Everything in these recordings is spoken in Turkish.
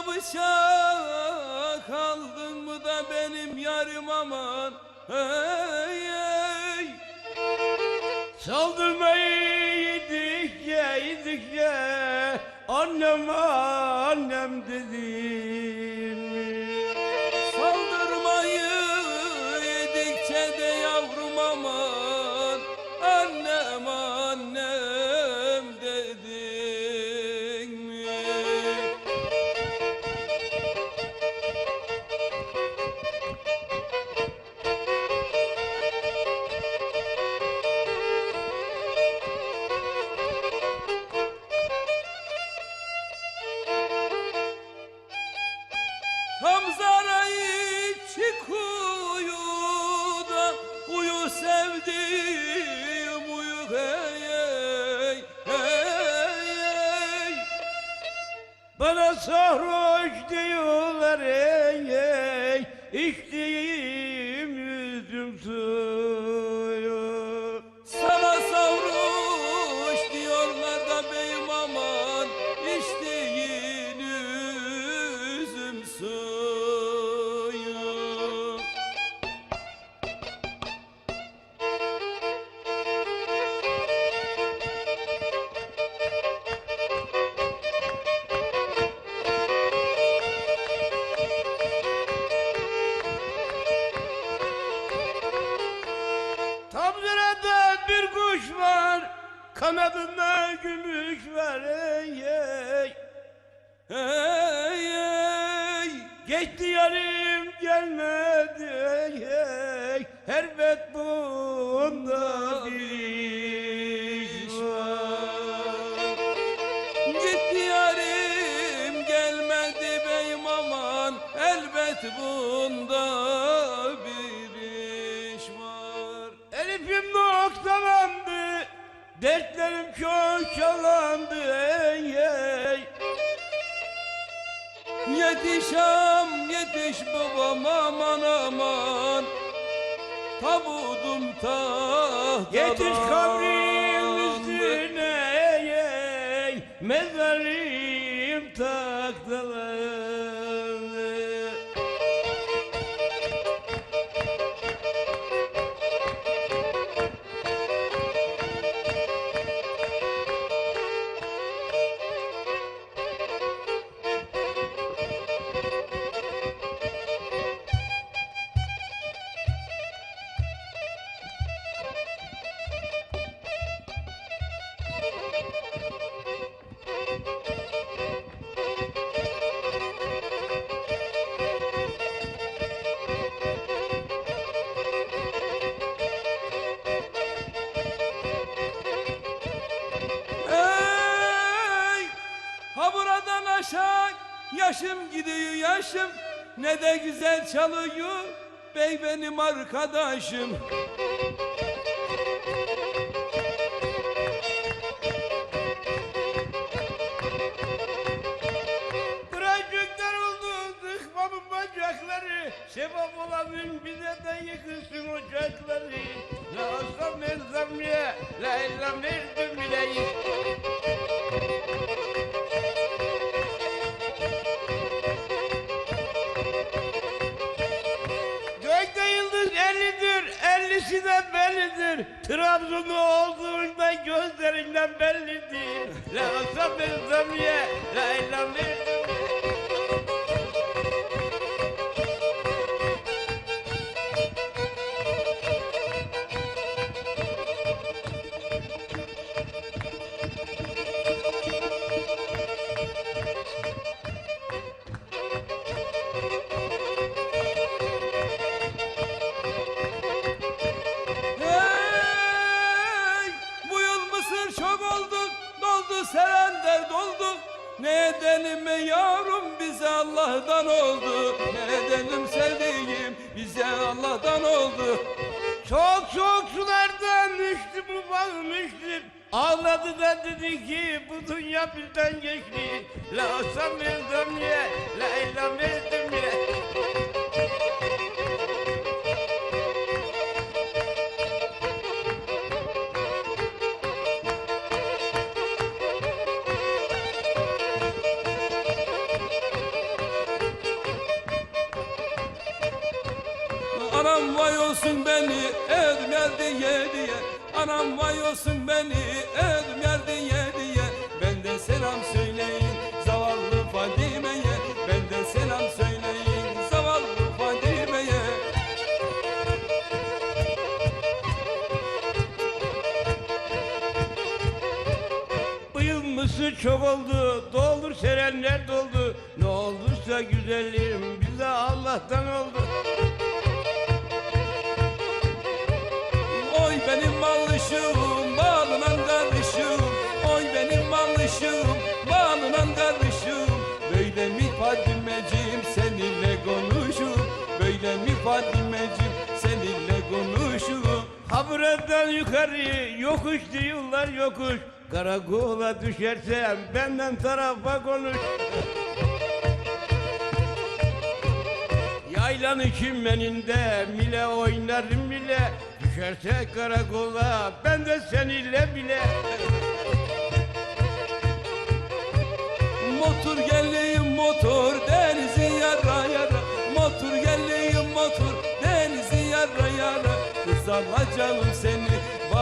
Bağrıma bıçak aldın mı da benim yarım aman hey, hey. Saldırmayı yedikçe yedikçe annem annem dedim. Hey hey hey. Hey Bana sarhoş diyorlar ey ey içtiğim bir kuş var kanadında gümüş var. Ey ey. Hey hey Geçti yarım gelmedi. Ey ey Elbet bunda bir iş var. Gitti yarim gelmedi beyim aman. Elbet bunda Yetişam yetiş babam aman aman. Tabudum tahtalandı Yetiş kabrin üstüne ey ey Mezarım yaşım Ne de güzel çalıyor bey benim arkadaşım. Bırakıklar oldu dıkmamın bacakları. Sebep olanın bize de yıkılsın ocakları. La asam erzam ya La illam erdim ellisi de bellidir. Trabzonlu olduğunda gözlerinden bellidir. La asam erzam ya La illam Ne edelim yavrum bize Allah'tan oldu. Ne edelim sevdiğim bize Allah'tan oldu. Çok soğuk sulardan düştü bu bağmıştır. Ağladı da dedi ki bu dünya bizden geçti. La verdim ye, la verdim ye. Olsun beni öldüm yer diye diye Anam vay olsun beni öldüm yer diye diye Benden selam söyleyin zavallı Fadime'ye Benden selam söyleyin zavallı Fadime'ye Bu yıl mısır çok oldu, doldur serenler doldu. Ne olduysa güzelliğim bize Allah'tan oldu. Buradan yukarı yokuş diyorlar yokuş. Karakola düşersem benden tarafa konuş. Yaylanı kimmeninde mile oynarım bile. Düşerse karakola ben de seninle bile. Motor geleyim motor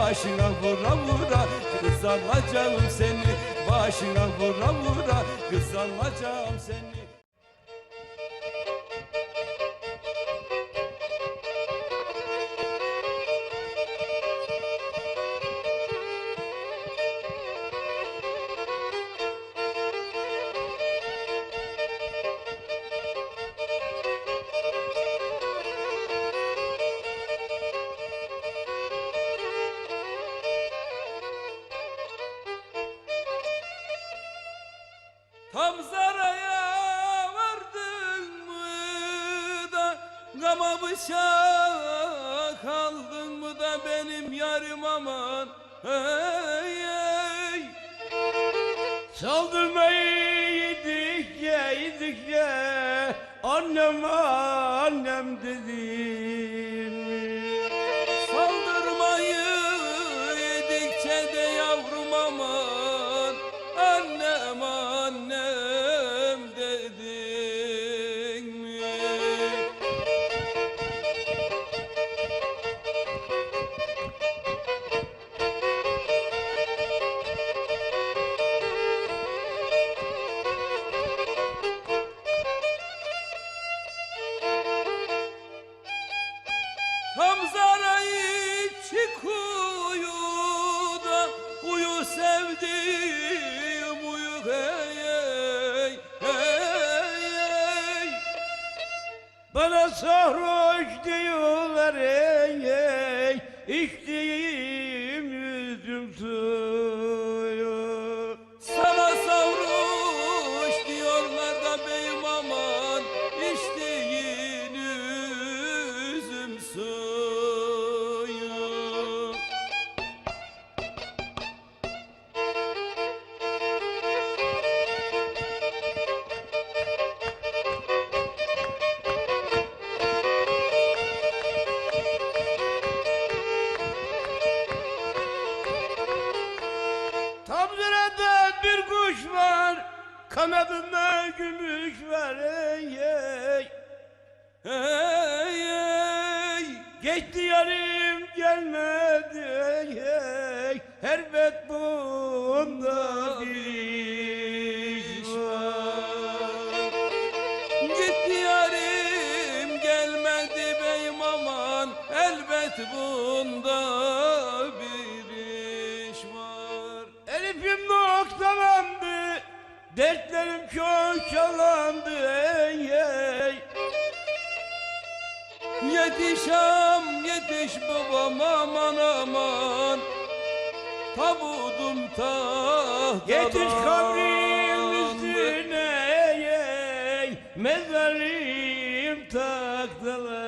başına vura vura Kız alacağım seni. Başına vura vura Kız alacağım seni Tam zaraya vardın mı da Gama bıçak aldın mı da benim yarım aman hey, hey. Saldırmayı yedikçe yedikçe annem annem dedim. Saldırmayı yedikçe de yavrum aman Bana sarhoş diyorlar ey ey içtiğim yüzüm Geçti yarım gelmedi ey ey Elbet bunda bir iş var. Gitti yarim gelmedi beyim aman Elbet bunda bir iş var. Elifim noktalandı Dertlerim çok çalandı Yetişem yetiş babam aman aman. Tabudum tahtadan Yetiş kabrin üstüne ey ey Mezarım taktalandı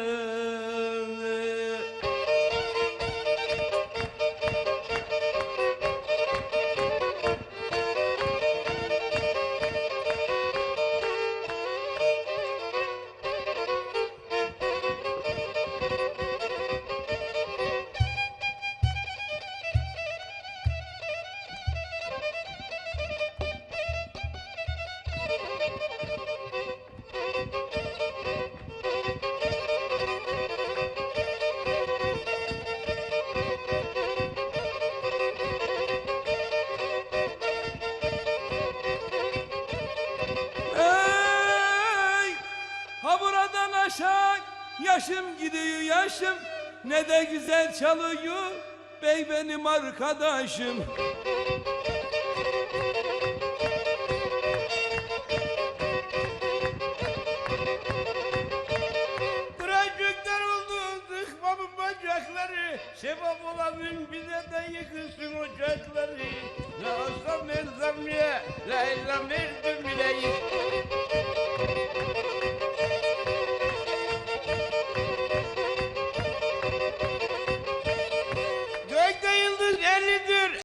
Yaşım gidiyor yaşım. Ne de güzel çalıyor Bey benim arkadaşım. Kıracıklar oldu zıhbabın bacakları. Sebep olanın bize de yıkılsın ocakları. La aslam elzam ya La elzam verdim bile